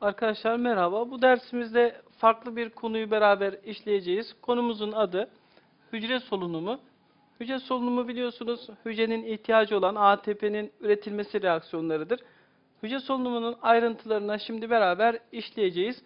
Arkadaşlar merhaba. Bu dersimizde farklı bir konuyu beraber işleyeceğiz. Konumuzun adı hücre solunumu. Hücre solunumu biliyorsunuz hücrenin ihtiyacı olan ATP'nin üretilmesi reaksiyonlarıdır. Hücre solunumunun ayrıntılarına şimdi beraber işleyeceğiz.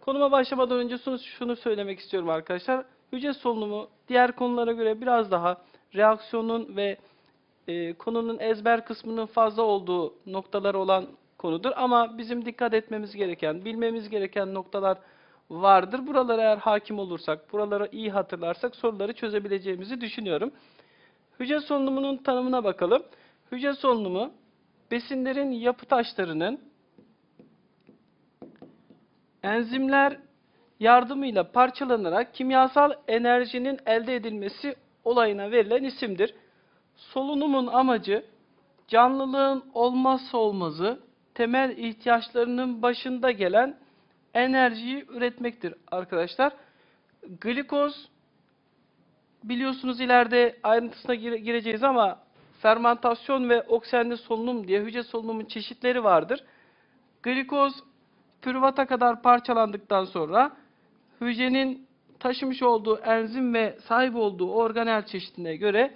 Konuma başlamadan önce şunu, söylemek istiyorum arkadaşlar. Hücre solunumu diğer konulara göre biraz daha reaksiyonun ve e, konunun ezber kısmının fazla olduğu noktalar olan konudur. Ama bizim dikkat etmemiz gereken, bilmemiz gereken noktalar vardır. Buralara eğer hakim olursak, buraları iyi hatırlarsak soruları çözebileceğimizi düşünüyorum. Hücre solunumunun tanımına bakalım. Hücre solunumu, besinlerin yapı taşlarının enzimler yardımıyla parçalanarak kimyasal enerjinin elde edilmesi olayına verilen isimdir. Solunumun amacı canlılığın olmazsa olmazı temel ihtiyaçlarının başında gelen enerjiyi üretmektir arkadaşlar. Glikoz biliyorsunuz ileride ayrıntısına gire- gireceğiz ama fermentasyon ve oksijenli solunum diye hücre solunumun çeşitleri vardır. Glikoz pürüvata kadar parçalandıktan sonra hücrenin taşımış olduğu enzim ve sahip olduğu organel çeşidine göre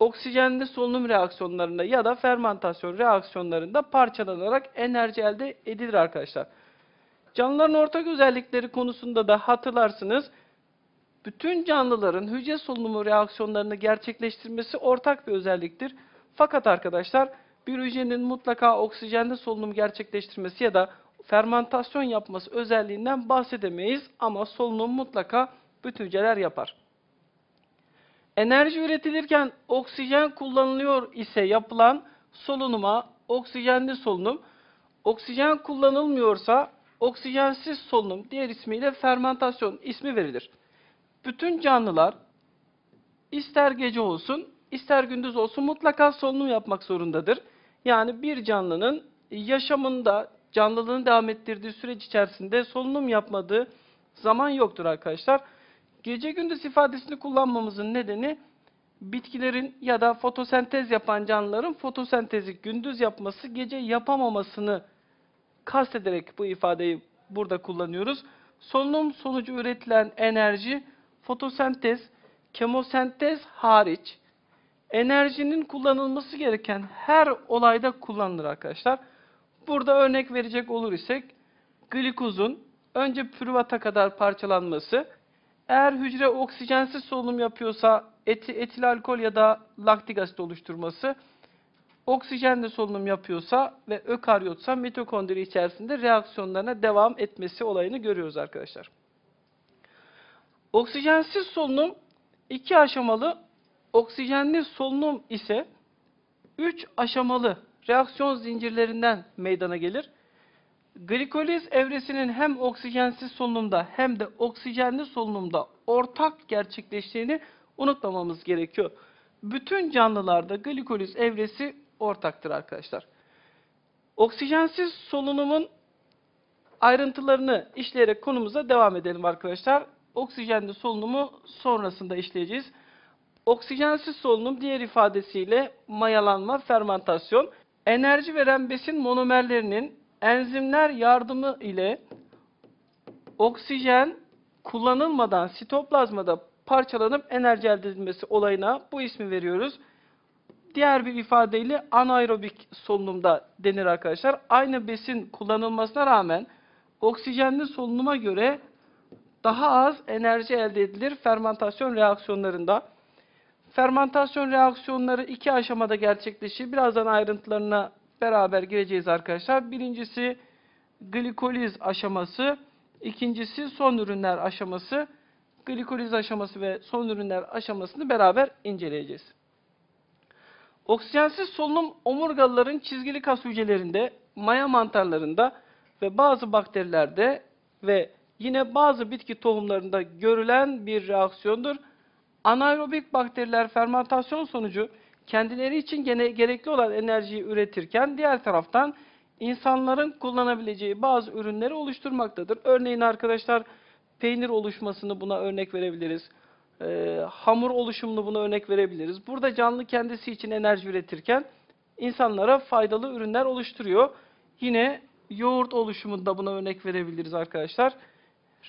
oksijenli solunum reaksiyonlarında ya da fermentasyon reaksiyonlarında parçalanarak enerji elde edilir arkadaşlar. Canlıların ortak özellikleri konusunda da hatırlarsınız. Bütün canlıların hücre solunumu reaksiyonlarını gerçekleştirmesi ortak bir özelliktir. Fakat arkadaşlar bir hücrenin mutlaka oksijenli solunum gerçekleştirmesi ya da fermentasyon yapması özelliğinden bahsedemeyiz ama solunum mutlaka bütün hücreler yapar. Enerji üretilirken oksijen kullanılıyor ise yapılan solunuma oksijenli solunum, oksijen kullanılmıyorsa oksijensiz solunum diğer ismiyle fermentasyon ismi verilir. Bütün canlılar ister gece olsun ister gündüz olsun mutlaka solunum yapmak zorundadır. Yani bir canlının yaşamında canlılığını devam ettirdiği süreç içerisinde solunum yapmadığı zaman yoktur arkadaşlar. Gece gündüz ifadesini kullanmamızın nedeni bitkilerin ya da fotosentez yapan canlıların fotosentezi gündüz yapması, gece yapamamasını kastederek bu ifadeyi burada kullanıyoruz. Solunum sonucu üretilen enerji fotosentez, kemosentez hariç enerjinin kullanılması gereken her olayda kullanılır arkadaşlar. Burada örnek verecek olur isek glikozun önce pürüvata kadar parçalanması, eğer hücre oksijensiz solunum yapıyorsa eti, etil alkol ya da laktik asit oluşturması, oksijenle solunum yapıyorsa ve ökaryotsa mitokondri içerisinde reaksiyonlarına devam etmesi olayını görüyoruz arkadaşlar. Oksijensiz solunum iki aşamalı, oksijenli solunum ise üç aşamalı reaksiyon zincirlerinden meydana gelir. Glikoliz evresinin hem oksijensiz solunumda hem de oksijenli solunumda ortak gerçekleştiğini unutmamamız gerekiyor. Bütün canlılarda glikoliz evresi ortaktır arkadaşlar. Oksijensiz solunumun ayrıntılarını işleyerek konumuza devam edelim arkadaşlar. Oksijenli solunumu sonrasında işleyeceğiz. Oksijensiz solunum diğer ifadesiyle mayalanma, fermentasyon. Enerji veren besin monomerlerinin enzimler yardımı ile oksijen kullanılmadan sitoplazmada parçalanıp enerji elde edilmesi olayına bu ismi veriyoruz. Diğer bir ifadeyle anaerobik solunumda denir arkadaşlar. Aynı besin kullanılmasına rağmen oksijenli solunuma göre daha az enerji elde edilir fermentasyon reaksiyonlarında. Fermentasyon reaksiyonları iki aşamada gerçekleşir. Birazdan ayrıntılarına beraber gireceğiz arkadaşlar. Birincisi glikoliz aşaması, ikincisi son ürünler aşaması. Glikoliz aşaması ve son ürünler aşamasını beraber inceleyeceğiz. Oksijensiz solunum omurgalıların çizgili kas hücrelerinde, maya mantarlarında ve bazı bakterilerde ve yine bazı bitki tohumlarında görülen bir reaksiyondur. Anaerobik bakteriler fermentasyon sonucu kendileri için gene gerekli olan enerjiyi üretirken diğer taraftan insanların kullanabileceği bazı ürünleri oluşturmaktadır. Örneğin arkadaşlar peynir oluşmasını buna örnek verebiliriz. Ee, hamur oluşumunu buna örnek verebiliriz. Burada canlı kendisi için enerji üretirken insanlara faydalı ürünler oluşturuyor. Yine yoğurt oluşumunda buna örnek verebiliriz arkadaşlar.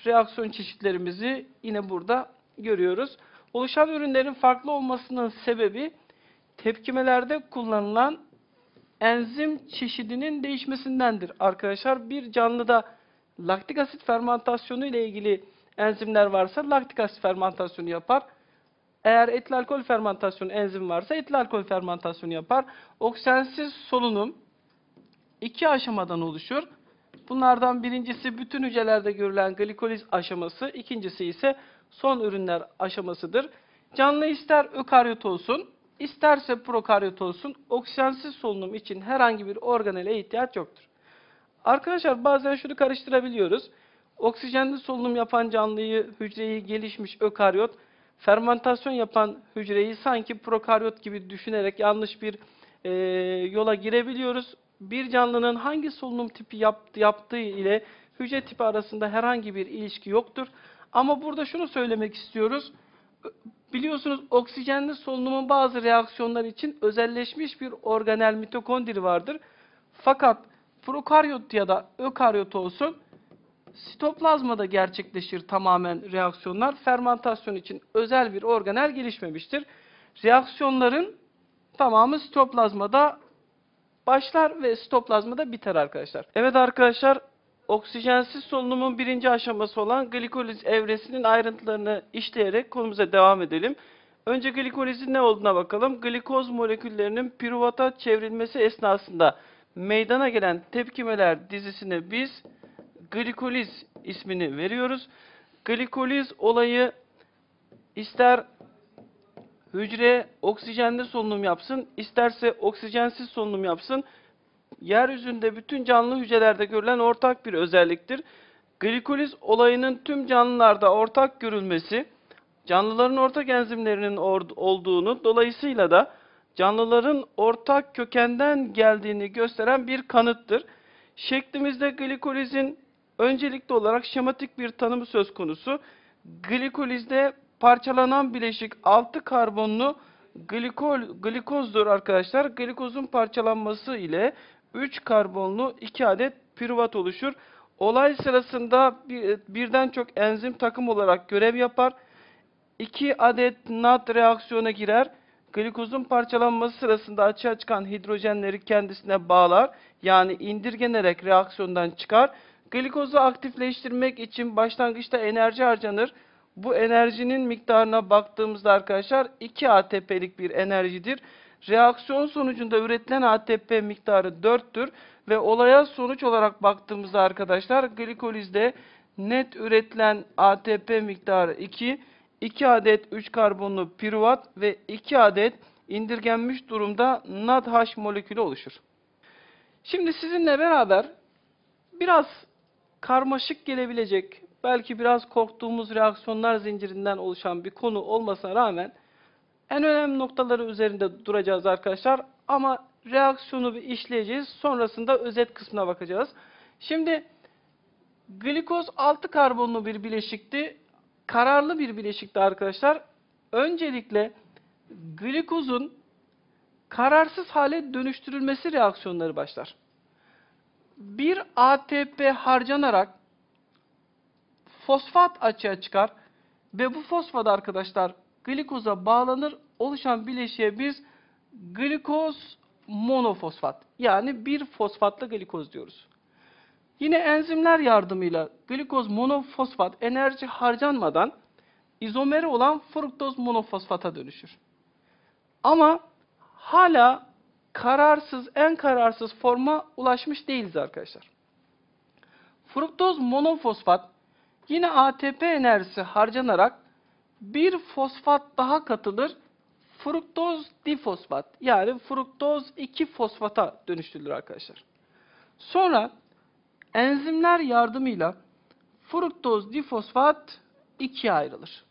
Reaksiyon çeşitlerimizi yine burada görüyoruz. Oluşan ürünlerin farklı olmasının sebebi tepkimelerde kullanılan enzim çeşidinin değişmesindendir arkadaşlar. Bir canlıda laktik asit fermentasyonu ile ilgili enzimler varsa laktik asit fermentasyonu yapar. Eğer etil alkol fermentasyonu enzim varsa etil alkol fermentasyonu yapar. Oksijensiz solunum iki aşamadan oluşur. Bunlardan birincisi bütün hücrelerde görülen glikoliz aşaması, ikincisi ise son ürünler aşamasıdır. Canlı ister ökaryot olsun, isterse prokaryot olsun, oksijensiz solunum için herhangi bir organele ihtiyaç yoktur. Arkadaşlar bazen şunu karıştırabiliyoruz. Oksijenli solunum yapan canlıyı, hücreyi gelişmiş ökaryot, fermentasyon yapan hücreyi sanki prokaryot gibi düşünerek yanlış bir e, yola girebiliyoruz. Bir canlının hangi solunum tipi yaptı, yaptığı ile hücre tipi arasında herhangi bir ilişki yoktur. Ama burada şunu söylemek istiyoruz. Biliyorsunuz oksijenli solunumun bazı reaksiyonlar için özelleşmiş bir organel mitokondri vardır. Fakat prokaryot ya da ökaryot olsun sitoplazmada gerçekleşir tamamen reaksiyonlar. Fermentasyon için özel bir organel gelişmemiştir. Reaksiyonların tamamı sitoplazmada başlar ve sitoplazmada biter arkadaşlar. Evet arkadaşlar oksijensiz solunumun birinci aşaması olan glikoliz evresinin ayrıntılarını işleyerek konumuza devam edelim. Önce glikolizin ne olduğuna bakalım. Glikoz moleküllerinin piruvata çevrilmesi esnasında meydana gelen tepkimeler dizisine biz glikoliz ismini veriyoruz. Glikoliz olayı ister hücre oksijenli solunum yapsın, isterse oksijensiz solunum yapsın. Yeryüzünde bütün canlı hücrelerde görülen ortak bir özelliktir. Glikoliz olayının tüm canlılarda ortak görülmesi, canlıların ortak enzimlerinin olduğunu, dolayısıyla da canlıların ortak kökenden geldiğini gösteren bir kanıttır. Şeklimizde glikolizin öncelikli olarak şematik bir tanımı söz konusu. Glikolizde parçalanan bileşik 6 karbonlu glikol, glikozdur arkadaşlar. Glikozun parçalanması ile 3 karbonlu 2 adet piruvat oluşur. Olay sırasında bir, birden çok enzim takım olarak görev yapar. 2 adet NAD reaksiyona girer. Glikozun parçalanması sırasında açığa çıkan hidrojenleri kendisine bağlar. Yani indirgenerek reaksiyondan çıkar. Glikozu aktifleştirmek için başlangıçta enerji harcanır. Bu enerjinin miktarına baktığımızda arkadaşlar 2 ATP'lik bir enerjidir. Reaksiyon sonucunda üretilen ATP miktarı 4'tür ve olaya sonuç olarak baktığımızda arkadaşlar glikolizde net üretilen ATP miktarı 2, 2 adet 3 karbonlu piruvat ve 2 adet indirgenmiş durumda NADH molekülü oluşur. Şimdi sizinle beraber biraz karmaşık gelebilecek, belki biraz korktuğumuz reaksiyonlar zincirinden oluşan bir konu olmasına rağmen en önemli noktaları üzerinde duracağız arkadaşlar. Ama reaksiyonu bir işleyeceğiz. Sonrasında özet kısmına bakacağız. Şimdi glikoz 6 karbonlu bir bileşikti. Kararlı bir bileşikti arkadaşlar. Öncelikle glikozun kararsız hale dönüştürülmesi reaksiyonları başlar. Bir ATP harcanarak fosfat açığa çıkar ve bu fosfat arkadaşlar glikoza bağlanır. Oluşan bileşiğe biz glikoz monofosfat yani bir fosfatlı glikoz diyoruz. Yine enzimler yardımıyla glikoz monofosfat enerji harcanmadan izomeri olan fruktoz monofosfata dönüşür. Ama hala kararsız, en kararsız forma ulaşmış değiliz arkadaşlar. Fruktoz monofosfat yine ATP enerjisi harcanarak bir fosfat daha katılır. Fruktoz difosfat yani fruktoz 2 fosfata dönüştürülür arkadaşlar. Sonra enzimler yardımıyla fruktoz difosfat ikiye ayrılır.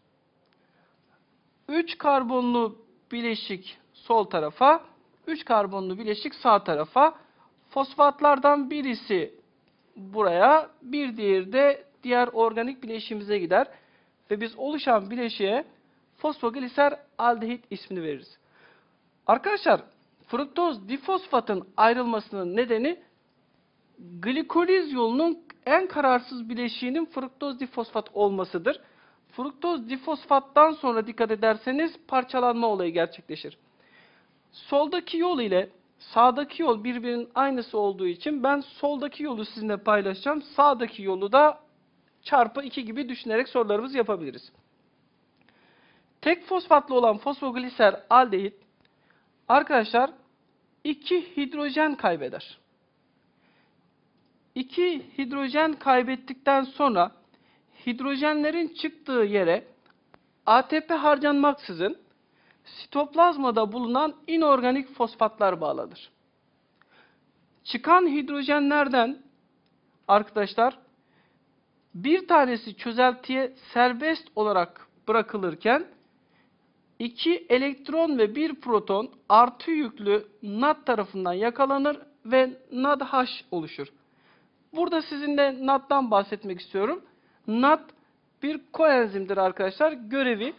3 karbonlu bileşik sol tarafa, 3 karbonlu bileşik sağ tarafa. Fosfatlardan birisi buraya, bir diğeri de diğer organik bileşiğimize gider. Ve biz oluşan bileşiğe fosfogliser aldehit ismini veririz. Arkadaşlar fruktoz difosfatın ayrılmasının nedeni glikoliz yolunun en kararsız bileşiğinin fruktoz difosfat olmasıdır. Fruktoz difosfattan sonra dikkat ederseniz parçalanma olayı gerçekleşir. Soldaki yol ile sağdaki yol birbirinin aynısı olduğu için ben soldaki yolu sizinle paylaşacağım. Sağdaki yolu da çarpı 2 gibi düşünerek sorularımızı yapabiliriz. Tek fosfatlı olan fosfogliser aldehit arkadaşlar 2 hidrojen kaybeder. 2 hidrojen kaybettikten sonra hidrojenlerin çıktığı yere ATP harcanmaksızın sitoplazmada bulunan inorganik fosfatlar bağlanır. Çıkan hidrojenlerden arkadaşlar bir tanesi çözeltiye serbest olarak bırakılırken iki elektron ve bir proton artı yüklü NAD tarafından yakalanır ve NADH oluşur. Burada sizinle NAD'dan bahsetmek istiyorum. NAD bir koenzimdir arkadaşlar. Görevi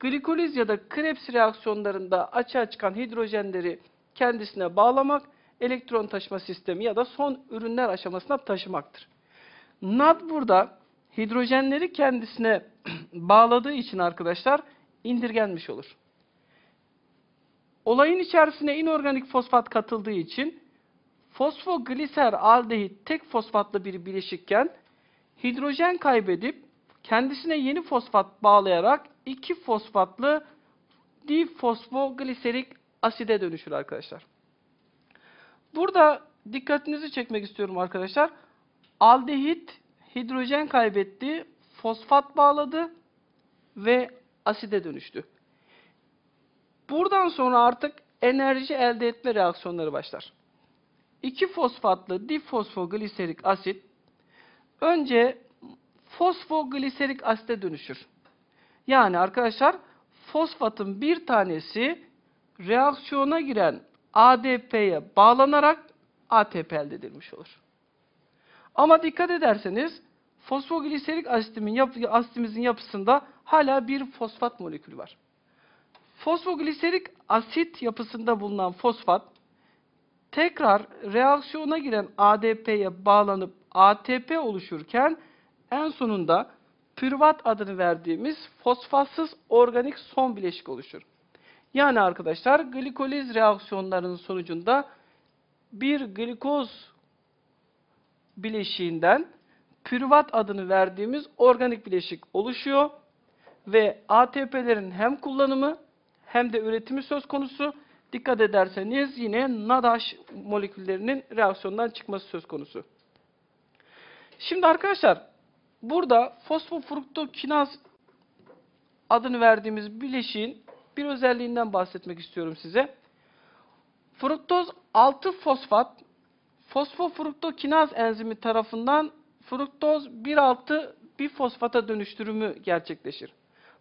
glikoliz ya da Krebs reaksiyonlarında açığa çıkan hidrojenleri kendisine bağlamak, elektron taşıma sistemi ya da son ürünler aşamasına taşımaktır. NAD burada hidrojenleri kendisine bağladığı için arkadaşlar indirgenmiş olur. Olayın içerisine inorganik fosfat katıldığı için fosfogliser aldehit tek fosfatlı bir bileşikken hidrojen kaybedip kendisine yeni fosfat bağlayarak iki fosfatlı difosfogliserik aside dönüşür arkadaşlar. Burada dikkatinizi çekmek istiyorum arkadaşlar. Aldehit hidrojen kaybetti, fosfat bağladı ve aside dönüştü. Buradan sonra artık enerji elde etme reaksiyonları başlar. 2 fosfatlı difosfogliserik asit önce fosfogliserik asite dönüşür. Yani arkadaşlar fosfatın bir tanesi reaksiyona giren ADP'ye bağlanarak ATP elde edilmiş olur. Ama dikkat ederseniz fosfogliserik asitimin yap asitimizin yapısında hala bir fosfat molekülü var. Fosfogliserik asit yapısında bulunan fosfat tekrar reaksiyona giren ADP'ye bağlanıp ATP oluşurken en sonunda pürvat adını verdiğimiz fosfatsız organik son bileşik oluşur. Yani arkadaşlar glikoliz reaksiyonlarının sonucunda bir glikoz bileşiğinden pürvat adını verdiğimiz organik bileşik oluşuyor ve ATP'lerin hem kullanımı hem de üretimi söz konusu. Dikkat ederseniz yine NADH moleküllerinin reaksiyondan çıkması söz konusu. Şimdi arkadaşlar burada fosfofruktokinaz adını verdiğimiz bileşiğin bir özelliğinden bahsetmek istiyorum size. Fruktoz 6 fosfat fosfofruktokinaz enzimi tarafından fruktoz 1,6 bifosfata dönüştürümü gerçekleşir.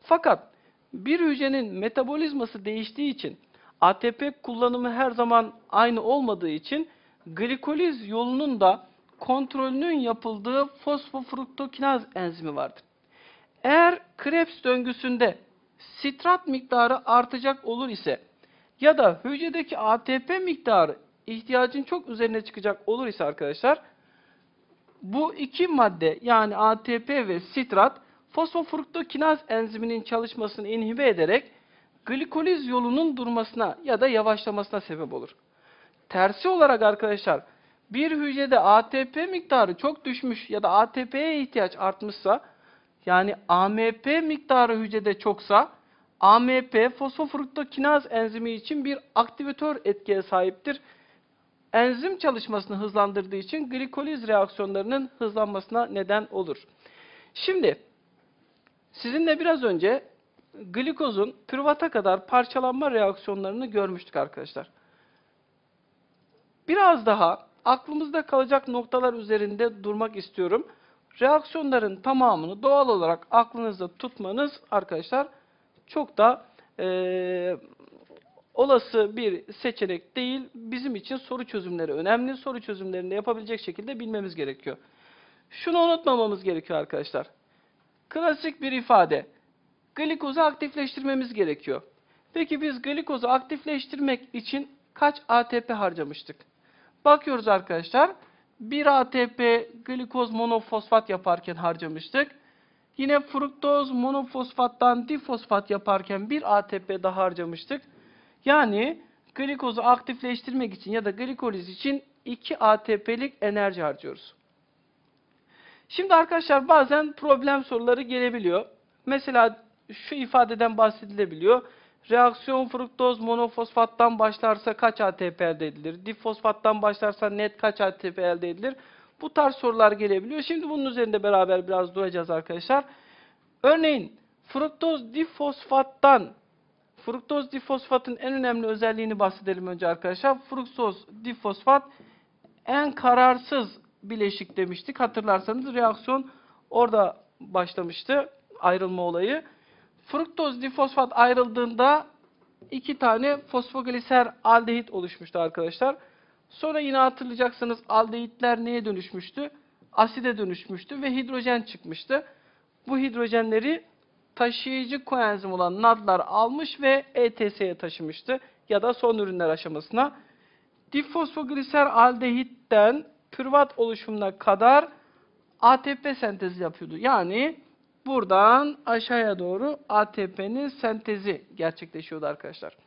Fakat bir hücrenin metabolizması değiştiği için ATP kullanımı her zaman aynı olmadığı için glikoliz yolunun da kontrolünün yapıldığı fosfofruktokinaz enzimi vardır. Eğer Krebs döngüsünde sitrat miktarı artacak olur ise ya da hücredeki ATP miktarı ihtiyacın çok üzerine çıkacak olur ise arkadaşlar bu iki madde yani ATP ve sitrat fosfofruktokinaz enziminin çalışmasını inhibe ederek glikoliz yolunun durmasına ya da yavaşlamasına sebep olur. Tersi olarak arkadaşlar bir hücrede ATP miktarı çok düşmüş ya da ATP'ye ihtiyaç artmışsa yani AMP miktarı hücrede çoksa AMP fosfofruktokinaz enzimi için bir aktivatör etkiye sahiptir. Enzim çalışmasını hızlandırdığı için glikoliz reaksiyonlarının hızlanmasına neden olur. Şimdi sizinle biraz önce glikozun pürvata kadar parçalanma reaksiyonlarını görmüştük arkadaşlar. Biraz daha aklımızda kalacak noktalar üzerinde durmak istiyorum. Reaksiyonların tamamını doğal olarak aklınızda tutmanız arkadaşlar çok da e, olası bir seçenek değil. Bizim için soru çözümleri önemli. Soru çözümlerinde yapabilecek şekilde bilmemiz gerekiyor. Şunu unutmamamız gerekiyor arkadaşlar. Klasik bir ifade. Glikozu aktifleştirmemiz gerekiyor. Peki biz glikozu aktifleştirmek için kaç ATP harcamıştık? Bakıyoruz arkadaşlar. 1 ATP glikoz monofosfat yaparken harcamıştık. Yine fruktoz monofosfattan difosfat yaparken 1 ATP daha harcamıştık. Yani glikozu aktifleştirmek için ya da glikoliz için 2 ATP'lik enerji harcıyoruz. Şimdi arkadaşlar bazen problem soruları gelebiliyor. Mesela şu ifadeden bahsedilebiliyor. Reaksiyon fruktoz monofosfattan başlarsa kaç ATP elde edilir? Difosfattan başlarsa net kaç ATP elde edilir? Bu tarz sorular gelebiliyor. Şimdi bunun üzerinde beraber biraz duracağız arkadaşlar. Örneğin fruktoz difosfattan fruktoz difosfatın en önemli özelliğini bahsedelim önce arkadaşlar. Fruktoz difosfat en kararsız bileşik demiştik. Hatırlarsanız reaksiyon orada başlamıştı ayrılma olayı. Fruktoz difosfat ayrıldığında iki tane fosfogliser aldehit oluşmuştu arkadaşlar. Sonra yine hatırlayacaksınız aldehitler neye dönüşmüştü? Aside dönüşmüştü ve hidrojen çıkmıştı. Bu hidrojenleri taşıyıcı koenzim olan NAD'lar almış ve ETS'ye taşımıştı ya da son ürünler aşamasına. Difosfogliser aldehitten pürvat oluşumuna kadar ATP sentezi yapıyordu. Yani buradan aşağıya doğru ATP'nin sentezi gerçekleşiyordu arkadaşlar.